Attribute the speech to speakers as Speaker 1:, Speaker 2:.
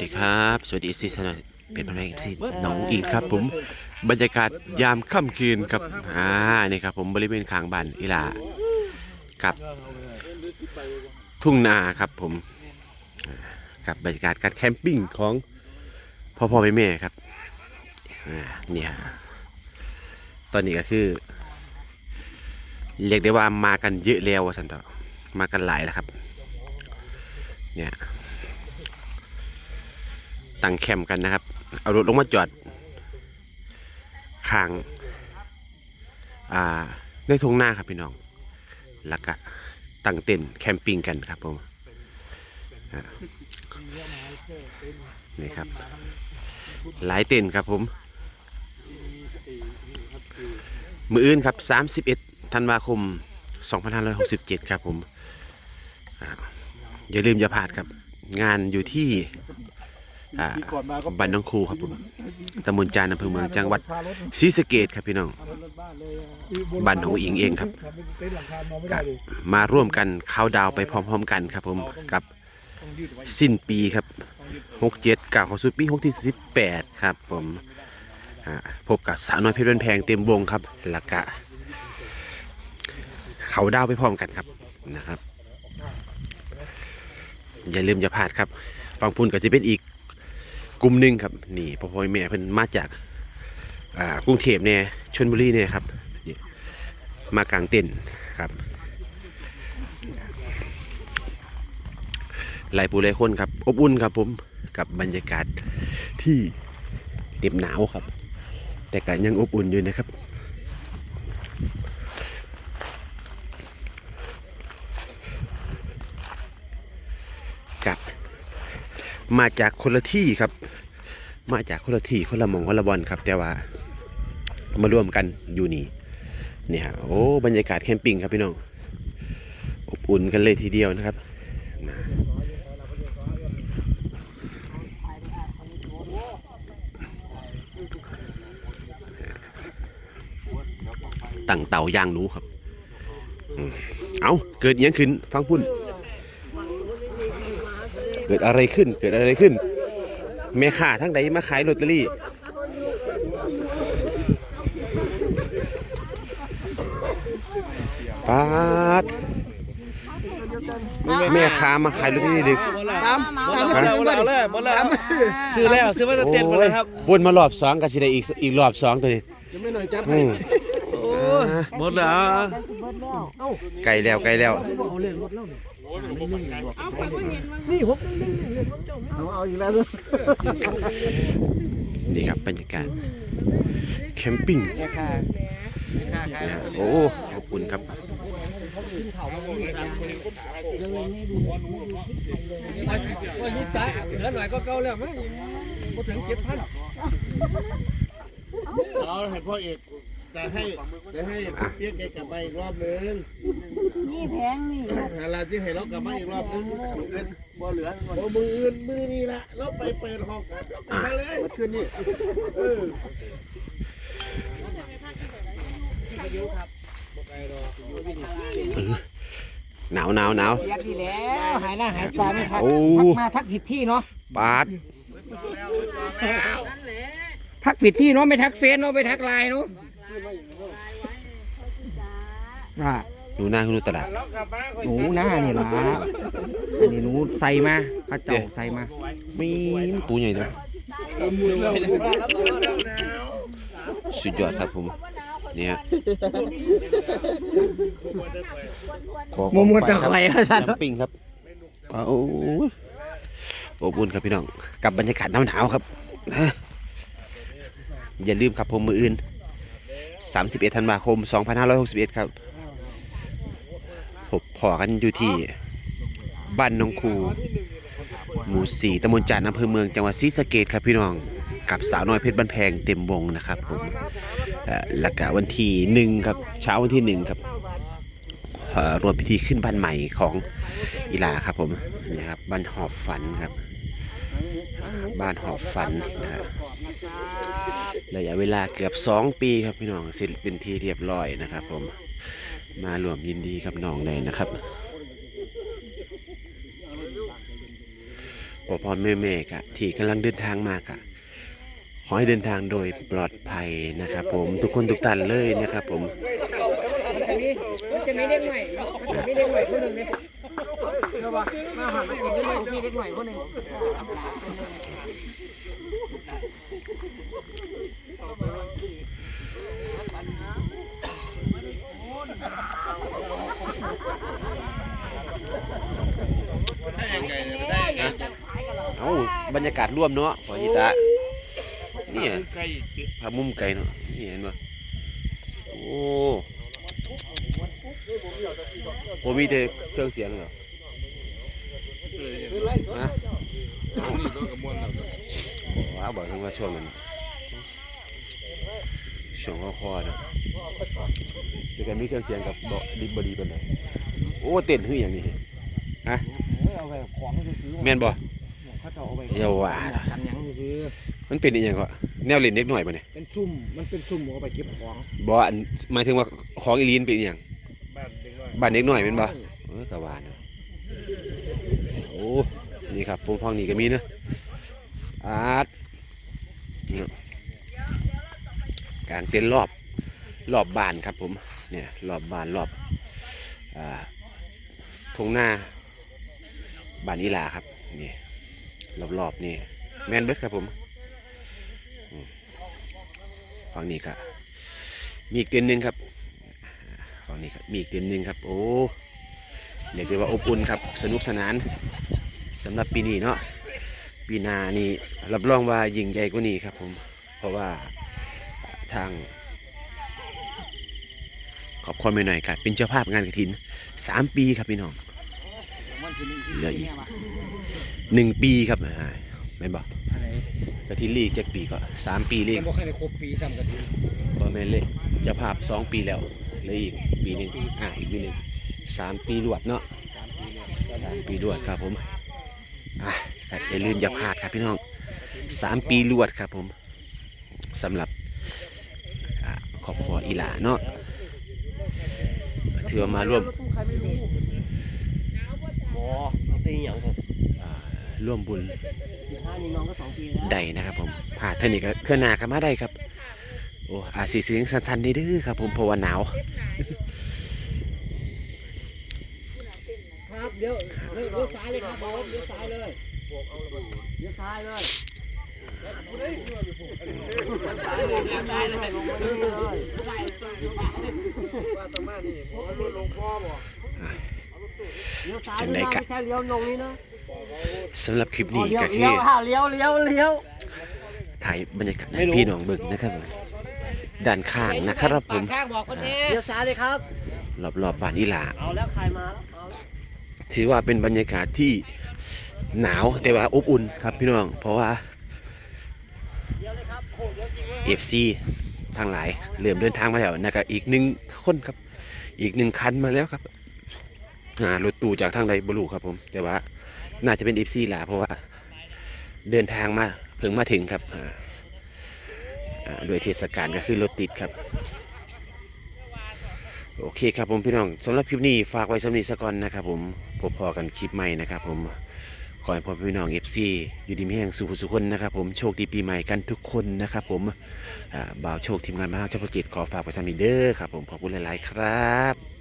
Speaker 1: ดีครับ สวัสดีซีสนาเป็นพนักงานซีน้องอิงครับ ผมบรรยากาศยามค่ำคืนครับอ่านี่ครับผมบริเวณข้างบ้านอีหลากับทุ่งนาครับผมอ่ากับบรรยากาศการแคมปิ้งของพ่อพ่อแม่แม่ครับอ่าเนี่ยตอนนี้ก็คือ เรียกได้ว่ามากันเยอะแล้ววะสันตอมากันหลายแล้วครับ เนี่ย ตั้งแคมป์กันนะครับ เอารถลงมาจอดข้างอ่าในทุ่งนาครับพี่น้อง แล้วก็ตั้งเต็นท์แคมปิ้งกันครับผมนี่ครับ หลายเต็นท์ครับผม มืออื่นครับ 31 ธันวาคม 2567 ครับผม อย่าลืมอย่าพลาดครับ งานอยู่ที่ อ่าบ้านน้องครูครับผมตำบลจานอำเภอเมืองจังหวัดศรีสะเกดครับพี่น้องบ้านของอิงเองครับก็มาร่วมกันเข้าน์ดาวน์ไปพร้อมๆกันครับผมกับสิ้นปีครับ67กล่าวเข้าสู่ปี6ที่18ครับผมอ่าพบกับสาวน้อยเพชรบ้านแพงเต็มวงครับแล้วก็เขาดาวน์ไปพร้อมกันครับนะครับ อย่าลืมอย่าพลาดครับ ฟังพูนก็จะเป็นอีก กลุ่มหนึ่งครับ นี่พ่อพ่อแม่เพิ่นมาจากอ่ากรุงเทพเนี่ยชลบุรีเนี่ยครับมากลางเต็นครับหลายผู้หลายคนครับ อบอุ่นครับผมกับบรรยากาศที่เต็มหนาวครับ แต่ก็ยังอบอุ่นอยู่นะครับกับ มาจากคนละที่ครับ มาจากคนละที่คนละมองคนละบอลครับ แต่ว่ามารวมกันอยู่นี่เนี่ยโอ้บรรยากาศแคมปิ้งครับพี่น้องอบอุ่นกันเลยทีเดียวนะครับตั้งเต่าย่างหนูครับ เอาเกิดยังขึ้นฟังพุ่น กิดอะไรขึ้น เกิดอะไรขึ้นแม่ค้าทั้งใดมาขายลอตเตอรี่ ปาดแม่ค้ามาขายลอตเตอรี่ดึก
Speaker 2: ตามตามมาซื้อบ่เลยบ่เลยตามมาซื้อซื้อแล้วซื้อมาจะเต็มหมดเลยครับ
Speaker 1: วนมารอบสองก็สิได้อีกอีกรอบสองตัวนี้
Speaker 2: ยังไม่หน่อยจัด
Speaker 1: อืม
Speaker 2: โอ้ยหมดแล้ว
Speaker 1: ไกลแล้ว ไกลแล้ว
Speaker 2: เอาเอาอีกแล้ว
Speaker 1: นี่ครับบรรยากาศแคมปิ้ง
Speaker 2: ราคาราคาขาย
Speaker 1: นะโอ้อบอุ่นครับ
Speaker 3: ว่ายุดตายเหลือหน่อยก็เก่าแล้วมั้งมาถึงเจ็ดพัน
Speaker 2: เอาให้พ่อเอกจะให้จะให้เปียกแกกลับมาอีกรอบนึง
Speaker 4: นี่แพงนี่
Speaker 2: หาลาที่ให้เรากลับมาอีกรอบนึงเป็นบ่เหลือโอ้มืออื่นมือนี่ละเราไปเปิดห้องกันมาเลยคืนนี้เออ
Speaker 1: หนาวหนาวหนาว
Speaker 4: อยากดีแล้วหายหน้าหายตาไม่ทัก
Speaker 1: โอ้
Speaker 4: ทักมาทักผิดที่เนาะ
Speaker 1: ปาด
Speaker 4: ทักผิดที่เนาะไม่ทักเฟซเนาะไม่ทักไลน์เนาะว่า
Speaker 1: ห นูหน้าคุณดูตลาด
Speaker 2: เรากลับมาค่อย
Speaker 4: หนูหน้านี่ล่ะอันนี้หนูใส่มาเข้าเจ้าใส่มา
Speaker 1: มีตัวใหญ่เลยสุดยอดครับผมเนี่ยขอ
Speaker 4: มุมกันตะ
Speaker 1: ครับ
Speaker 4: ไคร้ว่าซั่น
Speaker 1: แคมปิ้งครับโอ้โหอบอุ่นครับพี่น้อง กับบรรยากาศหนาวๆครับนะอย่าลืมครับผมมืออื่น 31 ธันวาคม 2561 ครับ พบพอกันอยู่ที่บ้านหนองคูหมู่สี่ตำบลจานอำเภอเมืองจังหวัดศรีสะเกดครับพี่น้องกับสาวน้อยเพชรบ้านแพงเต็มวงนะครับผมเอ่อแล้วก็วันที่หนึ่งครับเช้าวันที่หนึ่งครับเอ่อรวมพิธีขึ้นบ้านใหม่ของอีลาครับผมนี่ครับบ้านหอบฝันครับ บ้านหอบฝันนะฮะระยะเวลาเกือบ 2 ปีครับพี่น้องเสร็จเป็นที่เรียบร้อยนะครับผม มารวมยินดีกับน้องเลยนะครับพ่อพ่อแม่แม่กะที่กำลังเดินทางมากะขอให้เดินทางโดยปลอดภัยนะครับ ผมทุกคนทุกท่านเลยนะครับ ผม
Speaker 4: มันจะมีมันจะมีเด็กหน่อยมันจะมีเด็กหน่อยคนหนึ่งเลยเชื่อป่ะมาหันมันจะมีเด็กมีเด็กหน่อยคนหนึ่ง
Speaker 1: เอ้า บรรยากาศร่วมเนาะพอยิตานี่
Speaker 2: ใกล้ติด
Speaker 1: ภาพมุมไกลเนาะนี่เห็นปะโอ้ผมมีแต่เครื่องเสียงเหรอฮะ
Speaker 2: นี่ตัวกระมวลแล้ว
Speaker 1: บอกว่าบอกทั้งว่าช่วงนั้นช่วงข้อคอนะแต่กันมีเครื่องเสียงกับเบาะดิบบดีเป็นไหนโอ้เต้นหื้ออย่างนี้ฮะ
Speaker 4: เอาไปของซื้อ
Speaker 1: แม่นบ่
Speaker 4: เขาจะเอาไป
Speaker 1: เยาว่านะ
Speaker 4: กันยังซื้อ
Speaker 1: มันเป็นอีหยังก็แนวเล่นเด็กหน่อยป่ะเนี่ย
Speaker 4: เป็นซุ่มมันเป็นซุ่มเอาไปเก็บของ
Speaker 1: บ่อันหมายถึงว่าของอีลีนเป็นอีหยัง
Speaker 2: บ้านเด็กน้อย
Speaker 1: บ้านเด็กหน่อยเป็นบ่ เออกะว่านะโอ้ นี่ครับผมฟังนี่ก็มีเนอะอาร์ตเนี่ยกลางเต็นท์รอบ รอบบ้านครับผม เนี่ย รอบบ้านรอบอ่าทงหน้าบ้านอีหลาครับ นี่ รอบๆนี่แมนเบิดครับผมฝั่งนี้ก็มีอีกเต็นหนึ่งครับฝั่งนี้ครับมีอีกเต็นหนึ่งครับ โอ้เรียกได้ว่าอบอุ่นครับสนุกสนานสำหรับปีนี้เนาะปีหนานี่รับรองว่ายิ่งใหญ่กว่านี้ครับผมเพราะว่าทางขอบคุณไปหน่อยครับเป็นเจ้าภาพงานกระถินสามปีครับพี่น้อง เหลืออีกหนึ่งปีครับอ่าไม่นบอก
Speaker 4: อะไร
Speaker 1: กระถินลีกจากปีก็สามปีลีก
Speaker 4: ยังบ่เคยได้ครบปีซ้ำกันดี
Speaker 1: บอแมนเลยเจ้าภาพสองปีแล้วเหลืออีกปีหนึ่งอ่าอีกปีหนึ่งสามปีรวดเนาะสามปีรวดครับผมอะครับอย่าลืมอย่าพลาดครับพี่น้องสามปีรวดครับผมสำหรับอ่าครอบครัวอีหลาเนาะถือว่ามาร่วม
Speaker 2: บ่ตีหยังผม
Speaker 1: อ่าร่วมบุญ
Speaker 2: ถ้านี่น้องก็สองปีแล้ว
Speaker 1: ได้นะครับผมพาเท่านี้ก็เคลื่อนหนากันมาได้ครับโอ้อาจสีเสียงสั้นๆนี่ดื้อครับ ผมเพราะว่าหนาว
Speaker 4: ครับเดี๋ยวเลี้ยวซ้ายเลยครับผมเลี้ยวซ้ายเลยเลี้ยวซ้ายเลยเลี้ยวซ้ายเลยลงมาเลยเลี้ยวซ้าย
Speaker 1: จังใดกะ
Speaker 4: ไม่ใช่เลี้ยวลงนี่นะ
Speaker 1: สำหรับคลิปนี้
Speaker 4: เลี้ยว
Speaker 1: ก็คื
Speaker 4: เลี้ย
Speaker 1: อ
Speaker 4: วค่ะเลี้ยวเลี้ยวเลี้ยว
Speaker 1: ถ่ายบรรยากาศให้พี่น้องเบิ่งนะครับผมด้านข้างนะครับผม
Speaker 4: ข้างบอกคนนี้เลี้ยวซ้ายเลยครับ
Speaker 1: รอบๆบ้านอีหลา
Speaker 4: เอาแล้วใครมาแล้วเอา
Speaker 1: ถือว่าเป็นบรรยากาศที่หนาวแต่ว่าอบอุ่นครับพี่น้อง เพราะว่า
Speaker 4: เลี้ยวเลยครับโอ้เลี้ยวจริงเว้ย
Speaker 1: FC ทางหลายเริ่มเดินทางมาแล้วนะครับอีกหนึ่งคนครับ อีกหนึ่งคันมาแล้วครับ อ่ารถตู้จากทางใดบรูครับ ผม แต่ว่า น่าจะเป็น FC แหละเพราะว่า เดินทางมาเพิ่งมาถึงครับอ่าอ่าด้วยเทศกาลก็คือรถติดครับโอเคครับผมพี่น้องสำหรับคลิปนี้ฝากไว้สำนีสก่อนนะครับผมพบพอกันคลิปใหม่นะครับผมขอให้พ่อพี่น้องเอฟซีอยู่ดีมีแห่งสุขสุขคนนะครับผมโชคดีปีใหม่กันทุกคนนะครับผมบ่าวโชคทีมงานมหาเจ้าพระกียรติขอฝากไว้สำนีเด้อครับผมขอบคุณหลาย ๆ ครับ